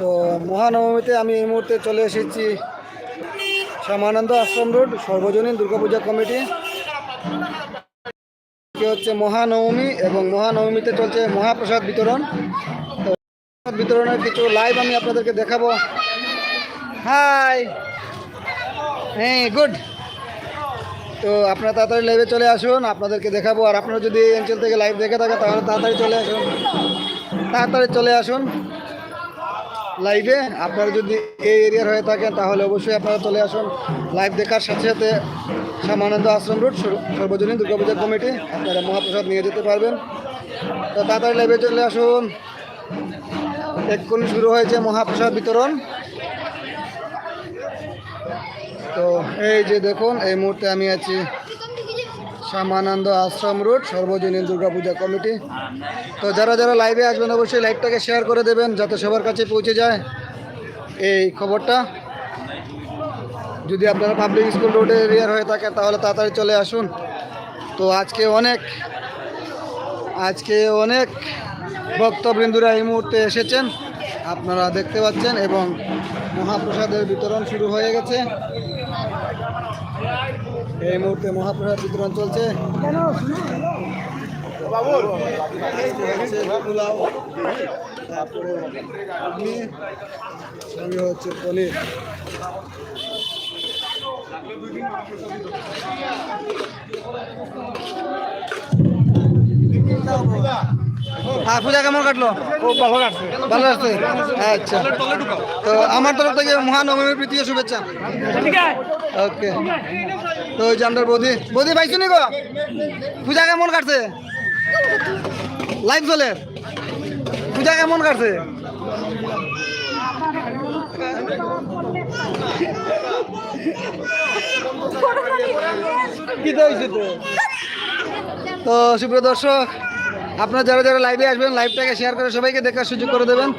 তো মহানবমীতে আমি এই মুহূর্তে চলে এসেছি শ্যামানন্দ আশ্রম রোড, সর্বজনীন দুর্গাপূজা কমিটি। হচ্ছে মহানবমী এবং মহানবমীতে চলছে মহাপ্রসাদ বিতরণ। তো বিতরণের কিছু লাইভ আমি আপনাদেরকে দেখাবো। হাই হ্যাঁ গুড তো আপনারা তাড়াতাড়ি লাইভে চলে আসুন, আপনাদেরকে দেখাবো। আর আপনারা যদি এই অঞ্চল থেকে লাইভ দেখে থাকেন, তাহলে তাড়াতাড়ি চলে আসুন। তাড়াতাড়ি চলে আসুন। লাইভে আপনারা যদি এই এরিয়ার হয়ে থাকেন, তাহলে অবশ্যই আপনারা চলে আসুন লাইভ দেখার সাথে সাথে শ্যামানন্দ আশ্রম রোড সর- সর্বজনীন দুর্গাপূজা কমিটি আপনারা মহাপ্রসাদ নিয়ে যেতে পারবেন। তো তাড়াতাড়ি লাইভে চলে আসুন। এক্ষুনি শুরু হয়েছে মহাপ্রসাদ বিতরণ। তো এই যে দেখুন, এই মুহূর্তে আমি আছি শ্যামানন্দ আশ্রম রোড, সর্বজনীন দুর্গাপূজা কমিটি। তো যারা যারা লাইভে আসবেন, অবশ্যই লাইভটাকে শেয়ার করে দেবেন, যাতে সবার কাছে পৌঁছে যায় এই খবরটা। যদি আপনারা পাবলিক স্কুল রোডে এরিয়ার হয়ে থাকেন, তাহলে তাড়াতাড়ি চলে আসুন। তো আজকে অনেক আজকে অনেক ভক্তবৃন্দুরা এই মুহূর্তে এসেছেন, আপনারা দেখতে পাচ্ছেন, এবং মহাপ্রসাদের বিতরণ শুরু হয়ে গেছে। এই মুহূর্তে মহাপ্রসাদ বিতরণ চলছে। তারপরে ঘুগনি, সঙ্গে হচ্ছে পনির। পূজা কেমন কাটলো? খুব ভালো কাটছে। ভালো কাটছে? আচ্ছা। তো আমার তরফ থেকে মহানবমীর প্রীতি ও শুভেচ্ছা ওকে। তো ওই আমাদের বৌদি বৌদি পাইছো নি গো? পূজা কেমন কাটছে? লাইভ চলে। পূজা কেমন কাটছে? তো হয়েছে তো? তো সুপ্রিয় দর্শক, আপনারা যারা যারা লাইভে আসবেন লাইভটাকে শেয়ার করে সবাইকে দেখার সুযোগ করে দেবেন।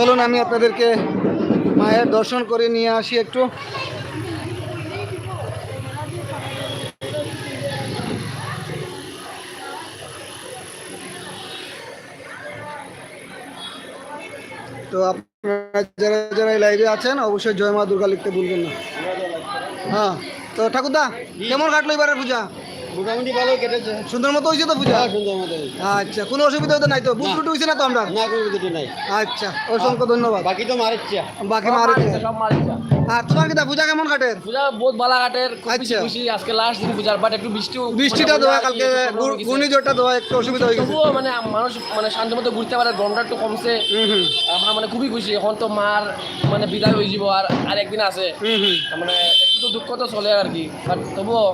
চলুন, আমি আপনাদেরকে মায়ের দর্শন করে নিয়ে আসি একটু। তো আপনারা যারা যারা লাইভে আছেন, অবশ্যই জয় মা দুর্গা লিখতে ভুলবেন না। হ্যাঁ তো ঠাকুরদা, কেমন কাটলো এবারের পূজা? মোটামুটি ভালো কেটেছে। সুন্দর মতো হয়েছে তো পূজা? সুন্দর মতো আচ্ছা কোনো অসুবিধা হতো নাই তো? বুট টুট হয়েছে না তো আমরা? না কোনো কিছু নাই। আচ্ছা অসংখ্য ধন্যবাদ। বাকি তো মারিচ্ছে বাকি মারে সব মারিচ্ছা আর তোমার কিটা পূজা কেমন কাটে পূজা বহুত খুব বেশি আচ্ছা। খুশি। আজকে লাস্ট দিন পূজার বাট একটু বৃষ্টি বৃষ্টিটা দেওয়া কালকে ঘূর্ণিঝড়টা দেওয়া একটু অসুবিধা হয়ে গেছে। মানে মানুষ মানে শান্তি মতো ঘুরতে পারে গরমটা একটু কমছে। আমরা মানে খুবই খুশি। এখন তো মার মানে বিদায় হয়ে যাব আর আর একদিন আছে। মানে একটু তো দুঃখ তো চলে আর কি। বাট তবুও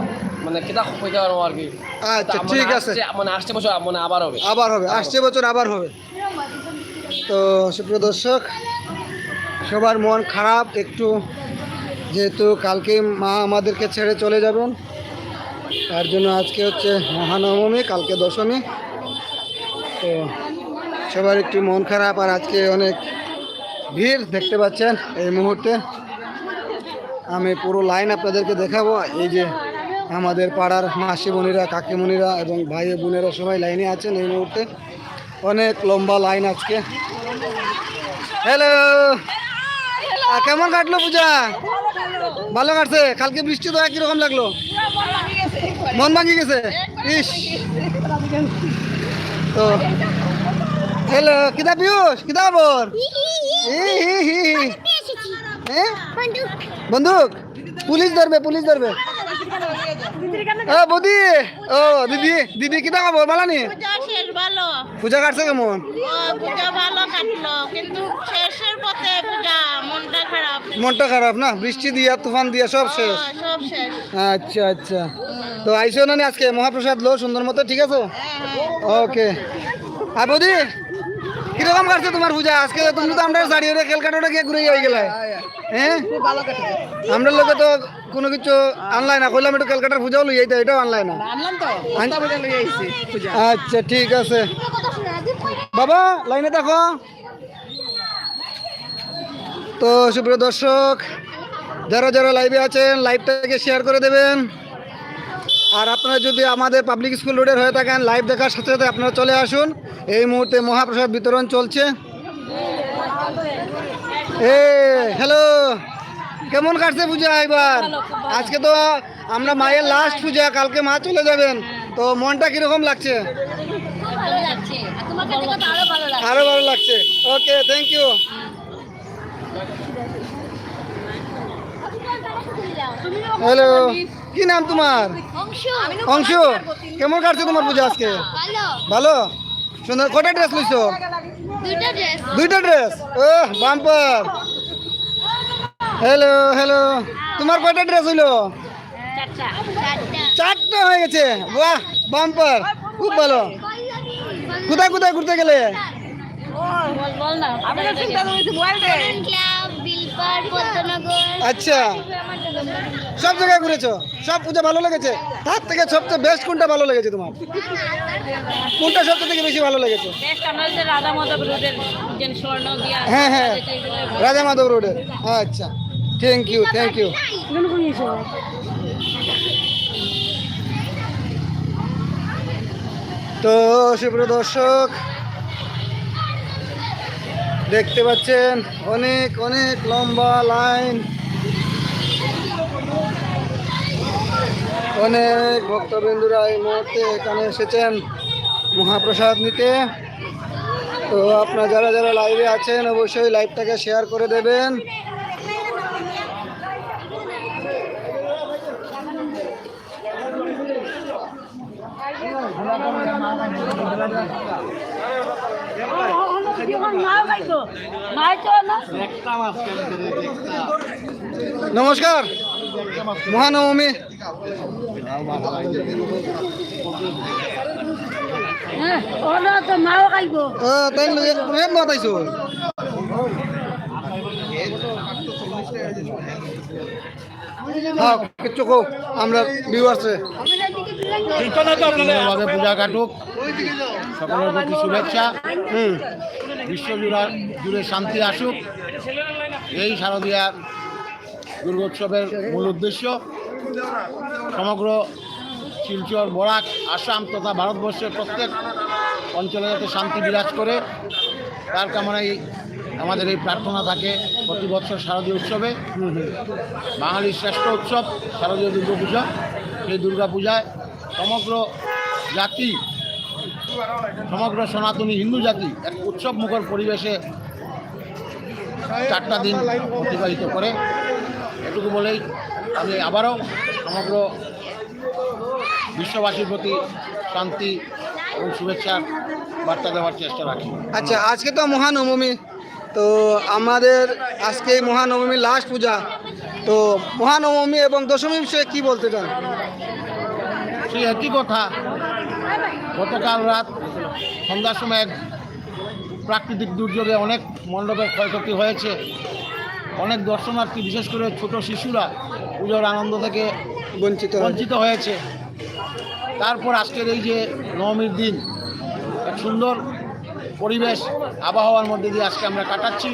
মানে কেটা হইতে পারব আর কি? আচ্ছা মানে ঠিক আছে। মানে আসছে বছর মানে আবার হবে। আবার হবে আসছে বছর আবার হবে। তো সুপ্রিয় দর্শক সবার মন খারাপ একটু যেহেতু কালকে মা আমাদেরকে ছেড়ে চলে যাবেন তার জন্য আজকে হচ্ছে মহানবমী কালকে দশমী। তো সবার একটু মন খারাপ আর আজকে অনেক ভিড় দেখতে পাচ্ছেন এই মুহূর্তে। আমি পুরো লাইন আপনাদেরকে দেখাবো এই যে আমাদের পাড়ার মাসি বোনেরা কাকিমণিরা এবং ভাই বোনেরা সবাই লাইনে আছেন এই মুহূর্তে। অনেক লম্বা লাইন আজকে। হ্যালো কেমন কাটলো পূজা? ভালো কাটছে? কালকে বৃষ্টি তো কীরকম লাগল। মন ভাঙি গেছে? ইস। তো হ্যালো কিতা পিয়ুষ কিতা খবর। হ্যাঁ? বন্দুক? পুলিশ ধরবে পুলিশ ধরবে। বৌদি। ও দিদি দিদি কিতা খবর বালানি পূজা পূজা কাটছে কেমন? ভালো মনটা খারাপ। না? বৃষ্টি দিয়া তুফান দিয়া সব শেষ। আচ্ছা আচ্ছা। তো আইসো না আজকে? মহাপ্রসাদ লো সুন্দর মতো ঠিক আছে? ওকে। আর বৌদি কীরকম কাটছে তোমার পূজা? আজকে তুমি তো আমরা শাড়ি ওরে ক্যালকাটা গিয়ে ঘুরে যাই গেলে। হ্যাঁ আমরা লোকে তো কোনো কিছু আনলাই না কইলাম একটু ক্যালকাটার পূজাও লই যাইতে এটাও আনলাই না? আচ্ছা ঠিক আছে। বাবা লাইনে দেখো। তো সুপ্রিয় দর্শক যারা যারা লাইভে আছেন লাইভটাকে শেয়ার করে দেবেন। আর আপনারা যদি আমাদের পাবলিক স্কুল রোডের হয়ে থাকেন লাইভ দেখার সাথে সাথে আপনারা চলে আসুন। এই মুহূর্তে মহাপ্রসাদ বিতরণ চলছে। এ হ্যালো কেমন কাটছে পূজা এবার? আজকে তো আমরা মায়ের লাস্ট পূজা কালকে মা চলে যাবেন। তো মনটা কীরকম লাগছে? আর ভালো লাগছে। ওকে থ্যাংক ইউ হ্যালো কি নাম তোমার? অংশ। কেমন কাটছে তোমার পূজা আজকে? ভালো? সুন্দর কটা ড্রেস লইছো? দুইটা ড্রেস দুইটা ড্রেস ও বাম্পার। হ্যালো হ্যালো তোমার কয়টা ড্রেস হইল? চারটা। চারটা। চারটা হয়ে গেছে। বাহ বাম্পার। খুব ভালো। কোথায় কোথায় ঘুরতে গেলে? আচ্ছা। সব জায়গায় ঘুরেছো? সব পূজা ভালো লেগেছে? তার থেকে সবচেয়ে বেস্ট কোনটা ভালো লেগেছে তোমার? কোনটা সবচেয়ে থেকে বেশি ভালো লেগেছে? রোডের হ্যাঁ হ্যাঁ। রাজা মাধব রোডে আচ্ছা। থ্যাংক ইউ থ্যাংক ইউ তো সুপ্রিয় দর্শক দেখতে পাচ্ছেন অনেক অনেক লম্বা লাইন অনেক ভক্তবৃন্দুরা এই মুহূর্তে এখানে এসেছেন মহাপ্রসাদ নিতে। তো আপনারা যারা যারা লাইভে আছেন অবশ্যই লাইভটাকে শেয়ার করে দেবেন। নমস্কার। মহানবমী। হ্যাঁ কিচ্ছু কো আমরা ভিউয়ার্সে পূজা কাটুক সকলের প্রতি শুভেচ্ছা। হুম বিশ্বজুড়া জুড়ে শান্তি আসুক এই শারদীয়ার দুর্গোৎসবের মূল উদ্দেশ্য সমগ্র শিলচর, বরাক, আসাম তথা ভারতবর্ষের প্রত্যেক অঞ্চলে যাতে শান্তি বিরাজ করে, তার কামনায় আমাদের এই প্রার্থনা থাকে প্রতি বছর শারদীয় উৎসবে। বাঙালির শ্রেষ্ঠ উৎসব শারদীয় দুর্গাপূজা। সেই দুর্গাপূজায় সমগ্র জাতি, সমগ্র সনাতনী হিন্দু জাতি এক উৎসব মুখর পরিবেশে চারটা দিন অতিবাহিত করে। এটুকু বলেই আমি আবারও সমগ্র বিশ্ববাসীর প্রতি শান্তি এবং শুভেচ্ছার বার্তা দেওয়ার চেষ্টা রাখি। আচ্ছা আজকে তো মহানবমী তো আমাদের আজকে মহানবমী লাস্ট পূজা। তো মহানবমী এবং দশমী বিষয়ে কি বলতে চান? সেই একই কথা। গতকাল রাত সন্ধ্যার সময় এক প্রাকৃতিক দুর্যোগে অনেক মণ্ডপের ক্ষয়ক্ষতি হয়েছে। অনেক দর্শনার্থী বিশেষ করে ছোট শিশুরা পুজোর আনন্দ থেকে বঞ্চিত। বঞ্চিত হয়েছে। তারপর আজকের এই যে নবমীর দিন এক সুন্দর পরিবেশ আবহাওয়ার মধ্যে দিয়ে আজকে আমরা কাটাচ্ছি।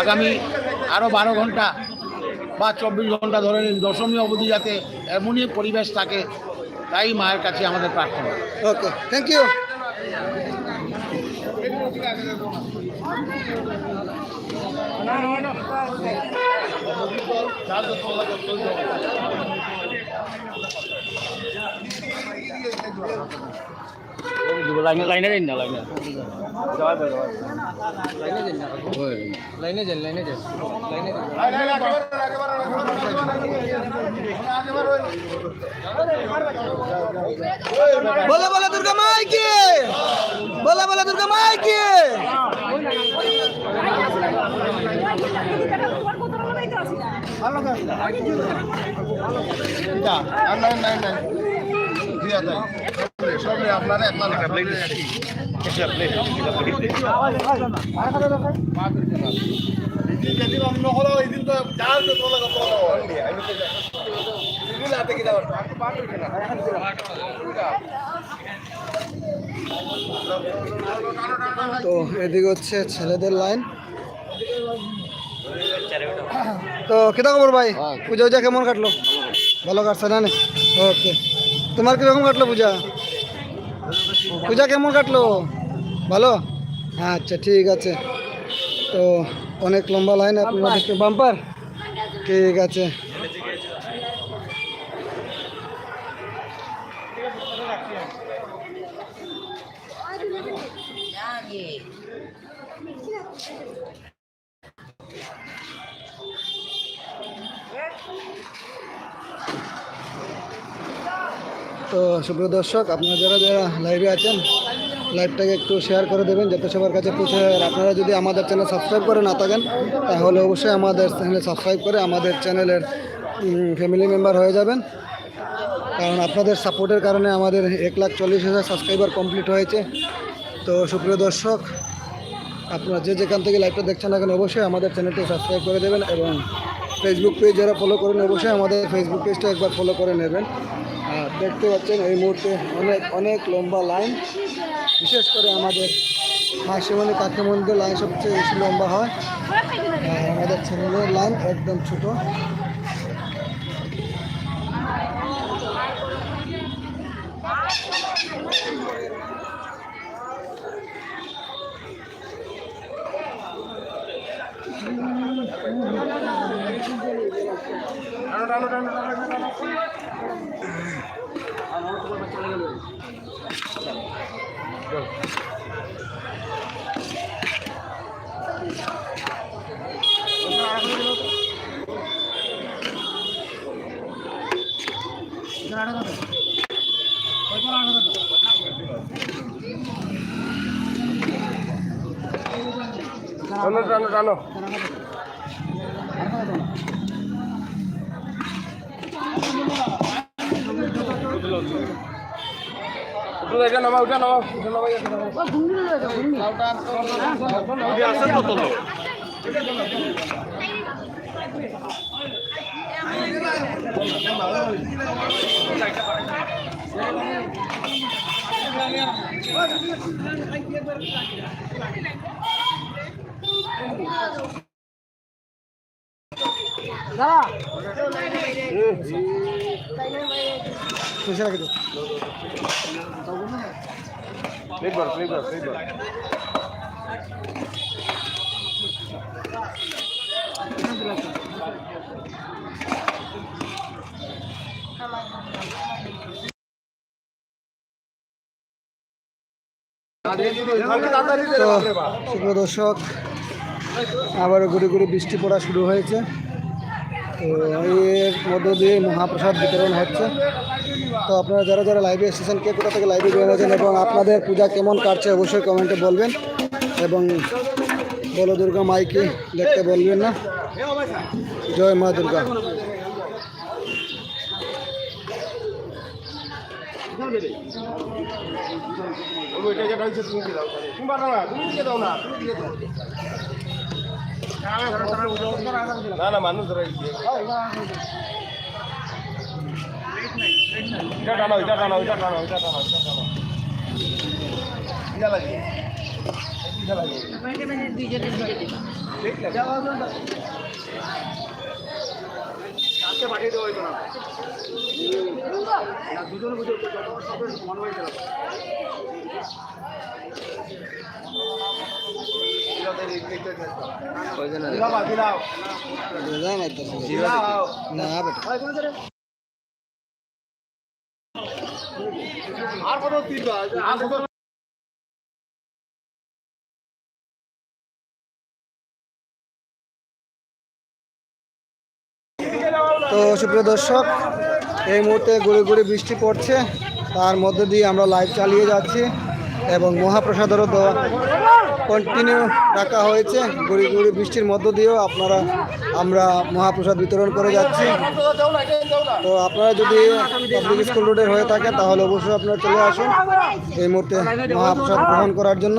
আগামী আরও বারো ঘণ্টা বা চব্বিশ ঘণ্টা ধরে নিন দশমী অবধি যাতে এমনই পরিবেশ থাকে তাই মায়ের কাছে আমাদের প্রার্থনা। ওকে থ্যাংক ইউ লাইনে লাইনে যাই না, লাইনে। লাইনে যান লাইনে যান লাইনে বলে বলে, দুর্গা মাই কি বলে বলে, দুর্গা মাই কি তো এদিকে হচ্ছে ছেলেদের লাইন। তো কেটা খবর ভাই? পূজা উজা কেমন কাটলো? ভালো কাটছে না ওকে তোমার কীরকম কাটলো পূজা? পূজা কেমন কাটলো? ভালো? আচ্ছা ঠিক আছে। তো অনেক লম্বা লাইন আপনার বাম্পার ঠিক আছে। তো সুপ্রিয় দর্শক, আপনারা যারা যারা লাইভে আছেন লাইভটাকে একটু শেয়ার করে দেবেন যাতে সবার কাছে পৌঁছে আর আপনারা যদি আমাদের চ্যানেল সাবস্ক্রাইব করে না থাকেন, তাহলে অবশ্যই আমাদের চ্যানেল সাবস্ক্রাইব করে আমাদের চ্যানেলের ফ্যামিলি মেম্বার হয়ে যাবেন। কারণ আপনাদের সাপোর্টের কারণে আমাদের এক লাখ চল্লিশ হাজার সাবস্ক্রাইবার কমপ্লিট হয়েছে। তো সুপ্রিয় দর্শক, আপনারা যে যেখান থেকে লাইভটা দেখছেন না কেন, অবশ্যই আমাদের চ্যানেলটি সাবস্ক্রাইব করে দেবেন এবং ফেসবুক পেজ যারা ফলো করেন, অবশ্যই আমাদের ফেসবুক পেজটা একবার ফলো করে নেবেন। দেখতে পাচ্ছেন, এই মুহূর্তে অনেক অনেক লম্বা লাইন। বিশেষ করে আমাদের মাসিমণি কাকিমন্দির লাইন সবচেয়ে বেশি লম্বা হয়। আর আমাদের চ্যানেলের লাইন একদম ছোটো। এটা নামা ওটা নামা ওটা নামা পয়সা রাখে দাও। প্লেট প্লেট প্লেট তো সুপ্রিয় দর্শক আবারও ঘুরে ঘুরে বৃষ্টি পড়া শুরু হয়েছে। এর মধ্য দিয়ে মহাপ্রসাদ বিতরণ হচ্ছে। তো আপনারা যারা যারা লাইভে এসেছেন, কে কোথা থেকে লাইভে জয়েন হয়েছেন এবং আপনাদের পূজা কেমন কাটছে অবশ্যই কমেন্টে বলবেন এবং বলো দুর্গা মাইকে দেখতে বলবেন না? জয় মা দুর্গা। তুমি দাও তুমি দাও না, তুমি দাও। না না মানুষ এটা টানো এটা টানো এটা টানো এটা সমান হয়ে গেল। তো সুপ্রিয় দর্শক, এই মুহূর্তে গুড়ি গুড়ি বৃষ্টি পড়ছে। তার মধ্যে দিয়ে আমরা লাইভ চালিয়ে যাচ্ছি। এবং মহাপ্রসাদেরও দেওয়া কন্টিনিউ রাখা হয়েছে। গুড়ি গুড়ি বৃষ্টির মধ্য দিয়েও আপনারা, আমরা মহাপ্রসাদ বিতরণ করে যাচ্ছি। তো আপনারা যদি পাবলিক স্কুল রোডের হয়ে থাকেন তাহলে অবশ্যই আপনারা চলে আসুন এই মুহূর্তে মহাপ্রসাদ গ্রহণ করার জন্য।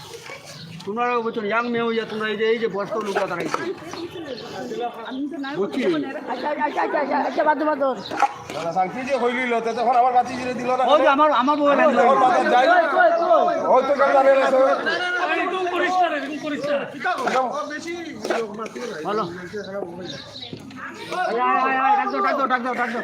তোমরা বলছো ইয়াং মেয়ে হইয়া তোমরা এই যে এই যে বয়স্ক লোকরা দেখাইছো বুঝছি? যে আমার যে আমার। ভালো। ডাক দাও ডাক দাও ডাক দাও ডাক দাও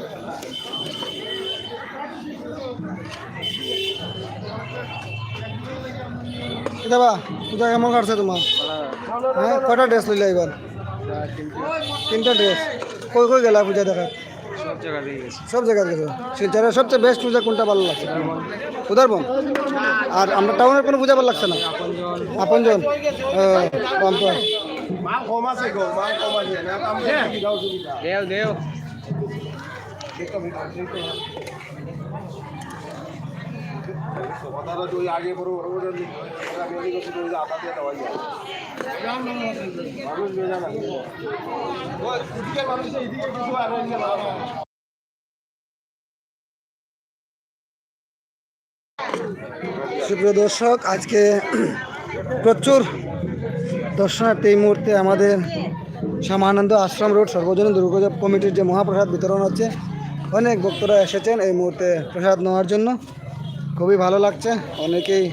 দেবা পূজা কেমন কাটছে তোমার? হ্যাঁ কটা ড্রেস লইলা এবার তিনটা ড্রেস কই কই গেলা পূজা দেখা সব জায়গা গেছো। শিলচরের সবচেয়ে বেস্ট পূজা কোনটা ভালো লাগছে? উদারবন? আর আমরা টাউনের কোনো পূজা ভালো লাগছে না? আপনজন? দাও দেও। সুপ্রিয় দর্শক, আজকে প্রচুর দর্শনার্থী এই মুহূর্তে আমাদের শ্যামানন্দ আশ্রম রোড সর্বজনীন দুর্গোপূজা কমিটির যে মহাপ্রসাদ বিতরণ হচ্ছে, অনেক ভক্তরা এসেছেন এই মুহূর্তে প্রসাদ নেওয়ার জন্য। খুবই ভালো লাগছে। অনেকেই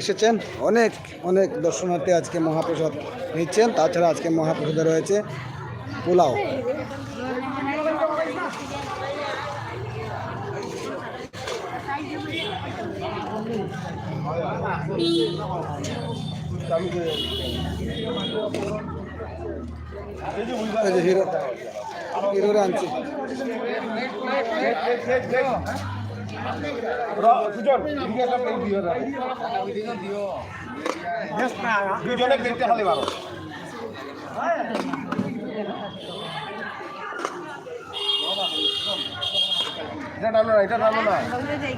এসেছেন। অনেক অনেক দর্শনার্থী আজকে মহাপ্রসাদ নিচ্ছেন। তাছাড়া আজকে মহাপ্রসাদে রয়েছে পোলাও। হিরো, হিরোরে আনছি। সুজন এদিকে একটা প্লেট দিও না দুজনে প্লেটটা খালি মারো এটা টানো না এটা টানো না দেখ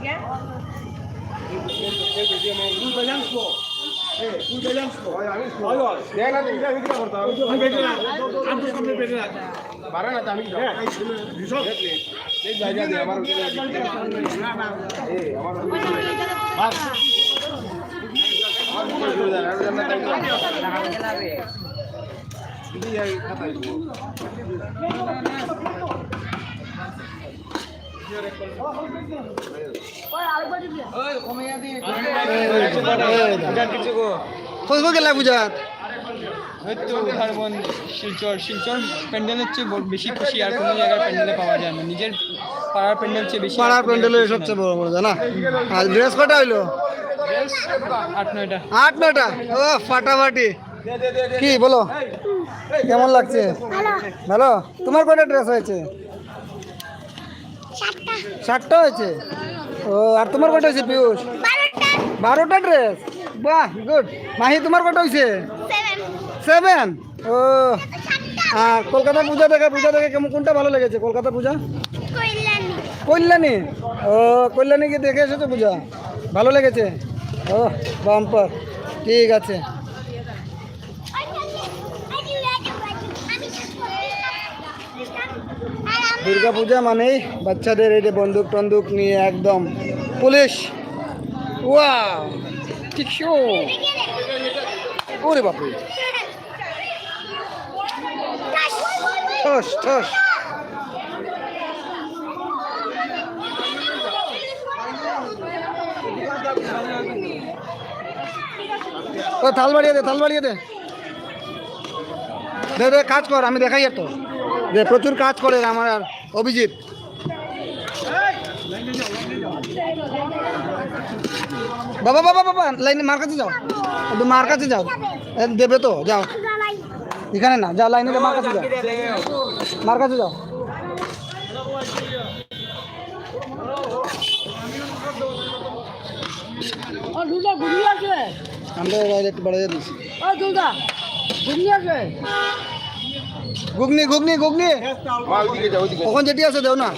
না আমি কি করতাম পারে না তো আমি কি এই জায়গা দিয়ে আমার এই আমার বাস আমার উপরে জোরে দেন, আর যেন না তাই না। এই এই খাতায় দিব। কই কই গেলা পূজাত হয়তো উদাহরণ শিলচর শিলচর প্যান্ডেলের চেয়ে বেশি খুশি আর কোনো জায়গার প্যান্ডেলে পাওয়া যায় না। নিজের পাড়ার প্যান্ডেল চেয়ে বেশি পাড়ার প্যান্ডেলের সবচেয়ে বড় মজা না? আর ড্রেস কটা হইল? আট নয়টা। আট নটা ও ফাটাফাটি। কি বলো? কেমন লাগছে? ভালো। তোমার কয়টা ড্রেস হয়েছে? ষাটটা হয়েছে? ও আর তোমার কটা হয়েছে পিয়ুষ বারোটা। ড্রেস বাহ গুড মাহি তোমার কটা হয়েছে? সেভেন ও আর কলকাতা পূজা দেখে পূজা দেখে কেমন কোনটা ভালো লেগেছে? কলকাতা পূজা? কল্যাণী। ও কল্যাণী কি দেখে এসেছ পূজা? ভালো লেগেছে? ও বাম্পার। ঠিক আছে। দুর্গা পূজা মানেই বাচ্চাদের এই যে বন্দুক টন্দুক নিয়ে একদম পুলিশ। ওয়া ঠিক ওরে বাপরে। ঠস ঠস। ও, থাল বাড়িয়ে দে, থাল বাড়িয়ে দে। দে কাজ কর, আমি দেখাই তো। যে প্রচুর কাজ করে আমার আর অভিজিৎ। বাবা বাবা বাবা, লাইনে মার কাছে যাও। মার কাছে যাও। দেবে তো, যাও। এখানে না যা লাইনে মার কাছে যাও মার কাছে যাও আমরা একটু বাড়িয়ে দিচ্ছি ঘুগনি ঘুগনি ঘুগনি কখন যেটি আছে দেও না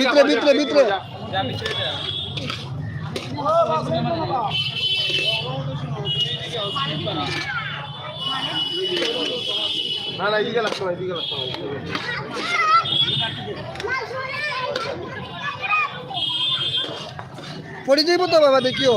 ভিতরে ভিতরে ভিতরে। না না এদিকে লাগতো না এদিকে লাগতো না পড়ে যাইব তো বাবা দেখিও।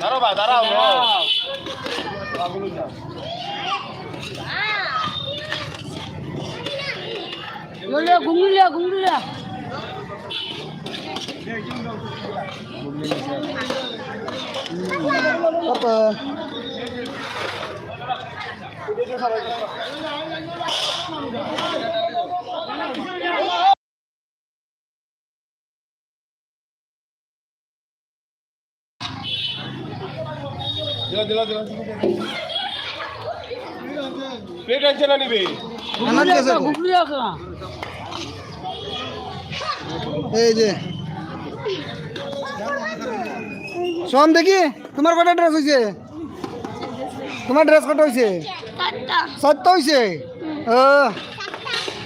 দাঁড়াও ভাই দাঁড়াও বলে ঘুমলিয়া ঘুমলিয়া পাপা। দিলা দিলা দিলা প্লেট আছে না নিবে? এই যে। সোম দেখি তোমার কটা ড্রেস হয়েছে তোমার ড্রেস কটা হয়েছে টাটা হয়েছে ও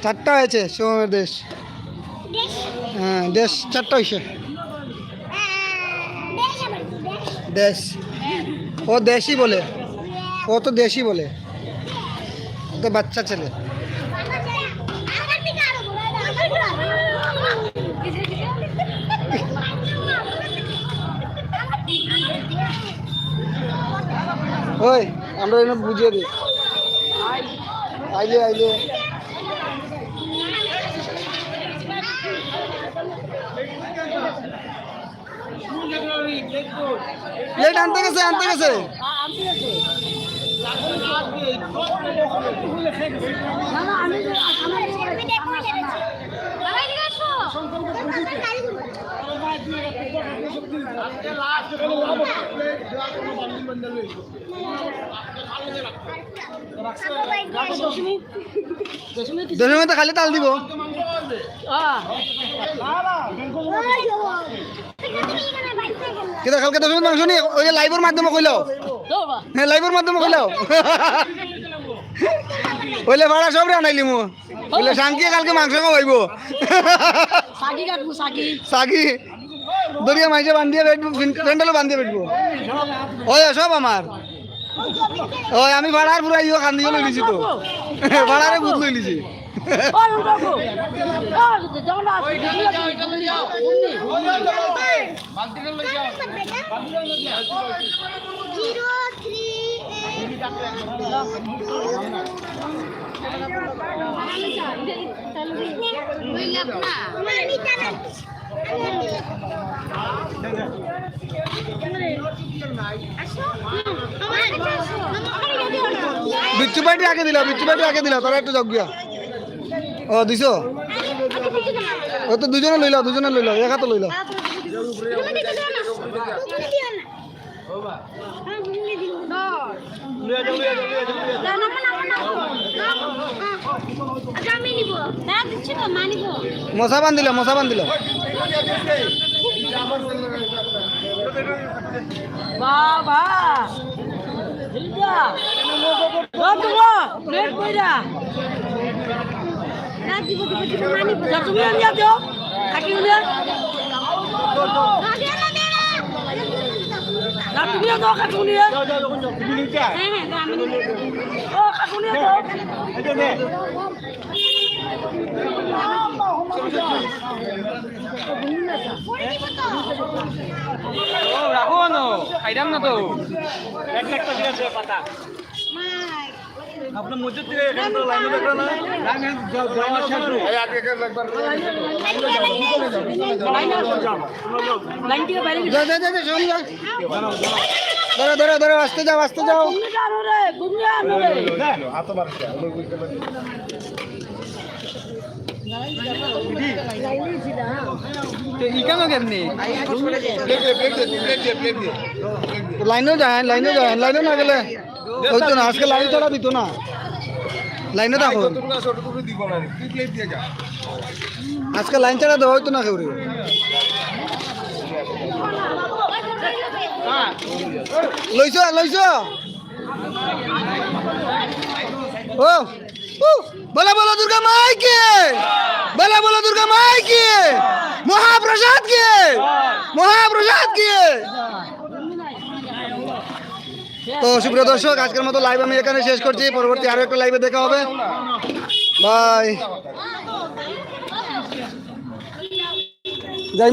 চারটা হয়েছে সোমের দেশ। হ্যাঁ দেশ চারটা হয়েছে দেশ ও দেশি বলে। ও তো দেশি বলে। ও তো বাচ্চা ছেলে। ওই আমরা এনে বুঝিয়ে দিই। আইলে আইলে। প্লেট আনতে গেছে আনতে গেছে। দশের মধ্যে খালি তাল দিব। কিন্তু কালকে দশের মধ্যে মাংস নিয়ে ওই লাইভের মাধ্যমে কইলাও হ্যাঁ লাইভের মাধ্যমে কইলাও ওইলে ভাড়া সব রে আনাইলি মু ওইলে শান্তি কালকে মাংস খাওয়াইব। সাকি কাটবো দরিয়া মাইজে বান্ধিয়ে বেটবো প্যান্ডেলও বান্ধিয়ে বেটবো। ওই সব আমার। ওই আমি ভাড়ার পুরা ইয়ে কান্দিও লই লিছি তো। ভাড়ারে বুধ লই লিছি ও বিচ্ছু আগে দিলা, বিচ্ছু পাইটি আগে দিলা, তোরা একটু জগিয়া ও, দিছো? ও, তো দুজনে লইলা দুজনে লইলা, এক হাতে লইলা। আমি নিব হ্যাঁ দিচ্ছি তো মানিব মশা বান্ধিলা মশা বান্ধিলা বাবা মানিব তুমি আনিয়া দাও থাকি কাকুনিয়া দাও কাকুনিয়া রাখো না খাইলাম না তো। লাইন থেকে বাইরে যা যা যা যা, শোন যা ধরো ধরো ধরো আসতে যাও আসতে যাও ঘুমিয়ে আনো রে ঘুমিয়ে আনো রে তো ই কেন কেমনি লাইনেও যায় লাইনে যায় লাইনে না গেলে। হইতো না আজকে লাইন ছাড়া দিত না। লাইনে থাকো। আজকে লাইন ছাড়া দেওয়া হইতো না কেউ লইছ লইছ। ও, বলা বলা দুর্গা মাই কে বলা বলা দুর্গা মাই কে মহাপ্রসাদ কে? মহাপ্রসাদ কে? তো সুপ্রিয় দর্শক, আজকের মতো লাইভ আমি এখানে শেষ করছি। পরবর্তী আরও একটা লাইভে দেখা হবে। বাই যাই